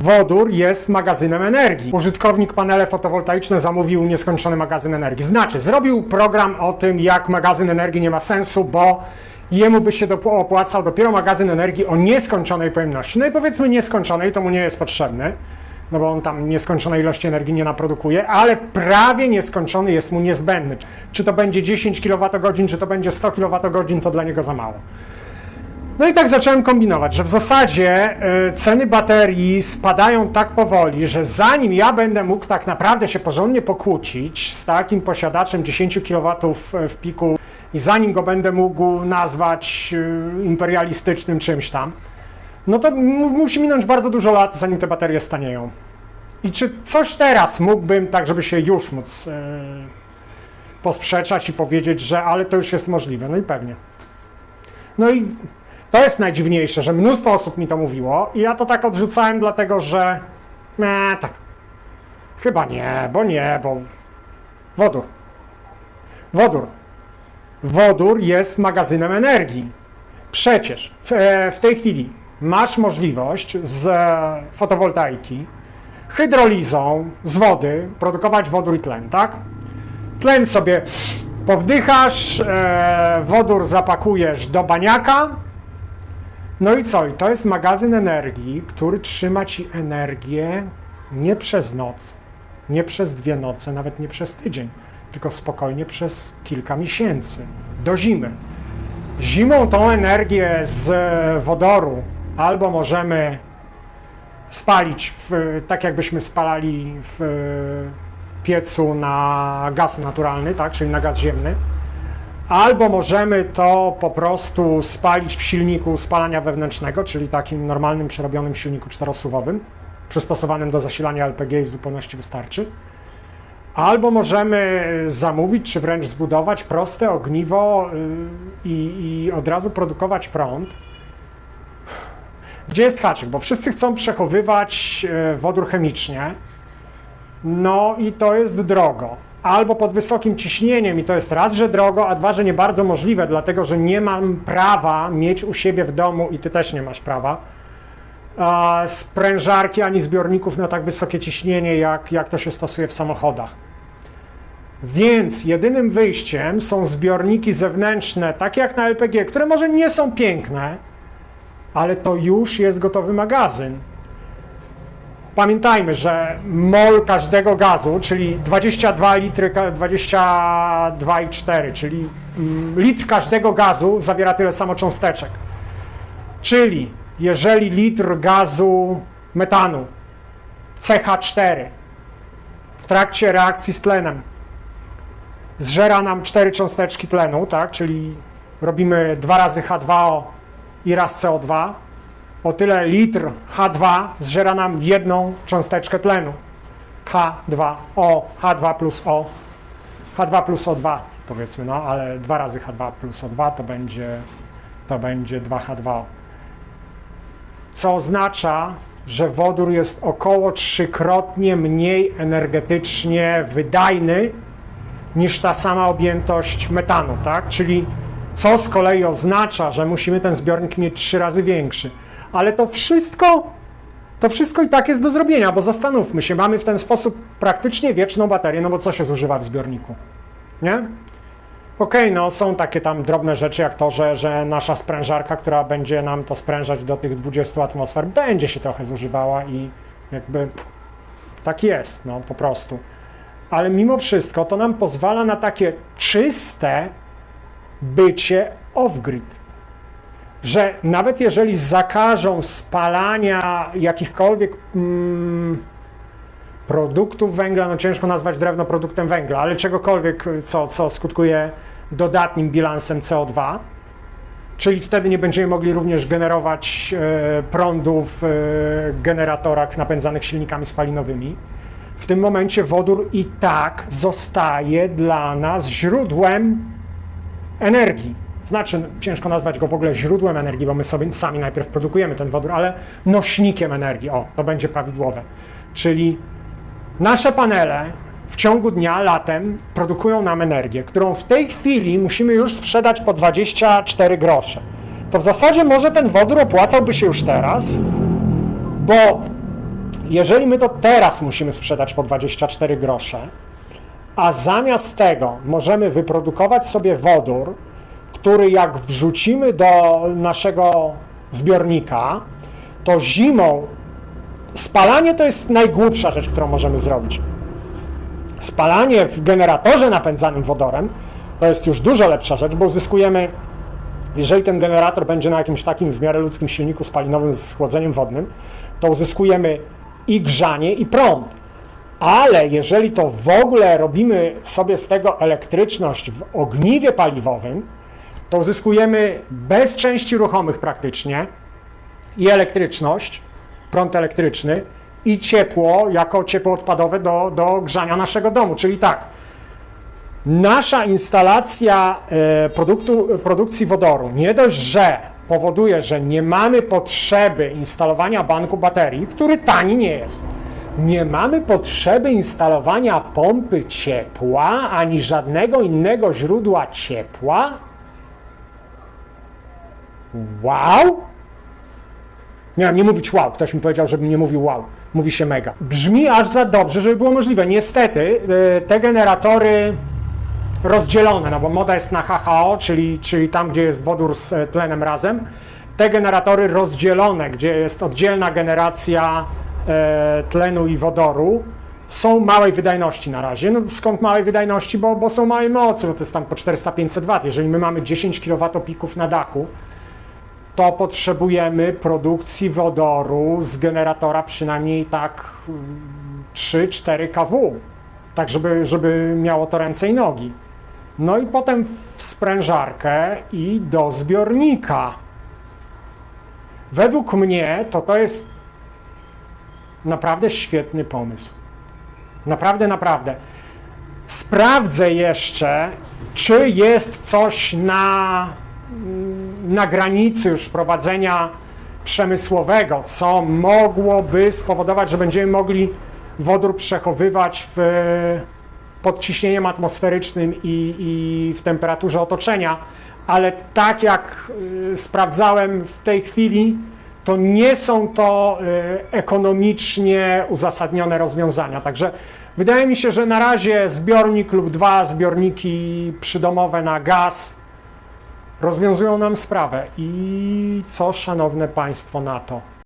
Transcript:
Wodór jest magazynem energii. Użytkownik panele fotowoltaiczne zamówił nieskończony magazyn energii. Znaczy, zrobił program o tym, jak magazyn energii nie ma sensu, bo jemu by się opłacał dopiero magazyn energii o nieskończonej pojemności. No i powiedzmy nieskończonej, to mu nie jest potrzebny, no bo on tam nieskończonej ilości energii nie naprodukuje, ale prawie nieskończony jest mu niezbędny. Czy to będzie 10 kWh, czy to będzie 100 kWh, to dla niego za mało. No i tak zacząłem kombinować, że w zasadzie y, ceny baterii spadają tak powoli, że zanim ja będę mógł tak naprawdę się porządnie pokłócić z takim posiadaczem 10 kW w piku i zanim go będę mógł nazwać y, imperialistycznym czymś tam, no to mu- musi minąć bardzo dużo lat, zanim te baterie stanieją. I czy coś teraz mógłbym, tak żeby się już móc y, posprzeczać i powiedzieć, że ale to już jest możliwe? No i pewnie. No i to jest najdziwniejsze, że mnóstwo osób mi to mówiło i ja to tak odrzucałem, dlatego że nie, tak, chyba nie, bo nie, bo wodór. Wodór. Wodór jest magazynem energii. Przecież w, e, w tej chwili masz możliwość z fotowoltaiki hydrolizą z wody produkować wodór i tlen, tak? Tlen sobie powdychasz, e, wodór zapakujesz do baniaka. No i co? I to jest magazyn energii, który trzyma ci energię nie przez noc, nie przez dwie noce, nawet nie przez tydzień, tylko spokojnie przez kilka miesięcy, do zimy. Zimą tą energię z wodoru albo możemy spalić, w, tak jakbyśmy spalali w piecu na gaz naturalny, tak, czyli na gaz ziemny, albo możemy to po prostu spalić w silniku spalania wewnętrznego, czyli takim normalnym, przerobionym silniku czterosuwowym, przystosowanym do zasilania LPG i w zupełności wystarczy. Albo możemy zamówić, czy wręcz zbudować proste ogniwo y, i, i od razu produkować prąd. Gdzie jest haczyk? Bo wszyscy chcą przechowywać e, wodór chemicznie. No i to jest drogo. Albo pod wysokim ciśnieniem i to jest raz, że drogo, a dwa, że nie bardzo możliwe, dlatego że nie mam prawa mieć u siebie w domu i ty też nie masz prawa sprężarki ani zbiorników na tak wysokie ciśnienie, jak, jak to się stosuje w samochodach. Więc jedynym wyjściem są zbiorniki zewnętrzne, takie jak na LPG, które może nie są piękne, ale to już jest gotowy magazyn. Pamiętajmy, że mol każdego gazu, czyli 22 litry, ka- 22,4, czyli mm, litr każdego gazu zawiera tyle samo cząsteczek. Czyli jeżeli litr gazu metanu CH4 w trakcie reakcji z tlenem zżera nam 4 cząsteczki tlenu, tak, czyli robimy dwa razy H2O i raz CO2, o tyle litr H2 zżera nam jedną cząsteczkę tlenu. H2O, H2 plus O, H2 plus O2 powiedzmy, no ale dwa razy H2 plus O2 to będzie, to będzie 2H2O. Co oznacza, że wodór jest około trzykrotnie mniej energetycznie wydajny niż ta sama objętość metanu, tak? Czyli co z kolei oznacza, że musimy ten zbiornik mieć trzy razy większy. Ale to wszystko, to wszystko i tak jest do zrobienia, bo zastanówmy się, mamy w ten sposób praktycznie wieczną baterię, no bo co się zużywa w zbiorniku? Nie? Okej, no są takie tam drobne rzeczy, jak to, że, że nasza sprężarka, która będzie nam to sprężać do tych 20 atmosfer, będzie się trochę zużywała i jakby tak jest, no po prostu. Ale mimo wszystko to nam pozwala na takie czyste bycie off-grid. Że nawet jeżeli zakażą spalania jakichkolwiek mm, produktów węgla, no ciężko nazwać drewno produktem węgla, ale czegokolwiek, co, co skutkuje dodatnim bilansem CO2, czyli wtedy nie będziemy mogli również generować e, prądu w e, generatorach napędzanych silnikami spalinowymi. W tym momencie wodór i tak zostaje dla nas źródłem energii. Znaczy, ciężko nazwać go w ogóle źródłem energii, bo my sobie sami najpierw produkujemy ten wodór, ale nośnikiem energii. O, to będzie prawidłowe. Czyli nasze panele w ciągu dnia, latem, produkują nam energię, którą w tej chwili musimy już sprzedać po 24 grosze. To w zasadzie może ten wodór opłacałby się już teraz, bo Jeżeli my to teraz musimy sprzedać po 24 grosze, a zamiast tego możemy wyprodukować sobie wodór, który jak wrzucimy do naszego zbiornika, to zimą spalanie to jest najgłupsza rzecz, którą możemy zrobić. Spalanie w generatorze napędzanym wodorem to jest już dużo lepsza rzecz, bo uzyskujemy, jeżeli ten generator będzie na jakimś takim w miarę ludzkim silniku spalinowym z chłodzeniem wodnym, to uzyskujemy i grzanie, i prąd. Ale jeżeli to w ogóle robimy sobie z tego elektryczność w ogniwie paliwowym, to uzyskujemy bez części ruchomych praktycznie i elektryczność, prąd elektryczny i ciepło jako ciepło odpadowe do, do grzania naszego domu. Czyli tak, nasza instalacja e, produktu, produkcji wodoru nie dość, że powoduje, że nie mamy potrzeby instalowania banku baterii, który tani nie jest. Nie mamy potrzeby instalowania pompy ciepła ani żadnego innego źródła ciepła. Wow! Miałem nie mówić wow, ktoś mi powiedział, żebym nie mówił wow. Mówi się mega. Brzmi aż za dobrze, żeby było możliwe. Niestety e, te generatory rozdzielone, no bo moda jest na HHO, czyli, czyli tam, gdzie jest wodór z e, tlenem razem. Te generatory rozdzielone, gdzie jest oddzielna generacja e, tlenu i wodoru, są małej wydajności na razie. No skąd małej wydajności? Bo, bo są małej mocy, no to jest tam po 400-500 W. Jeżeli my mamy 10 kWp na dachu, to potrzebujemy produkcji wodoru z generatora przynajmniej tak mm, 3-4 kW, tak żeby, żeby miało to ręce i nogi. No i potem w sprężarkę i do zbiornika. Według mnie to to jest naprawdę świetny pomysł. Naprawdę, naprawdę. Sprawdzę jeszcze, czy jest coś na, na granicy już wprowadzenia przemysłowego, co mogłoby spowodować, że będziemy mogli wodór przechowywać w, pod ciśnieniem atmosferycznym i, i w temperaturze otoczenia, ale tak jak y, sprawdzałem w tej chwili, to nie są to y, ekonomicznie uzasadnione rozwiązania. Także wydaje mi się, że na razie zbiornik lub dwa zbiorniki przydomowe na gaz rozwiązują nam sprawę. I co, szanowne Państwo, na to?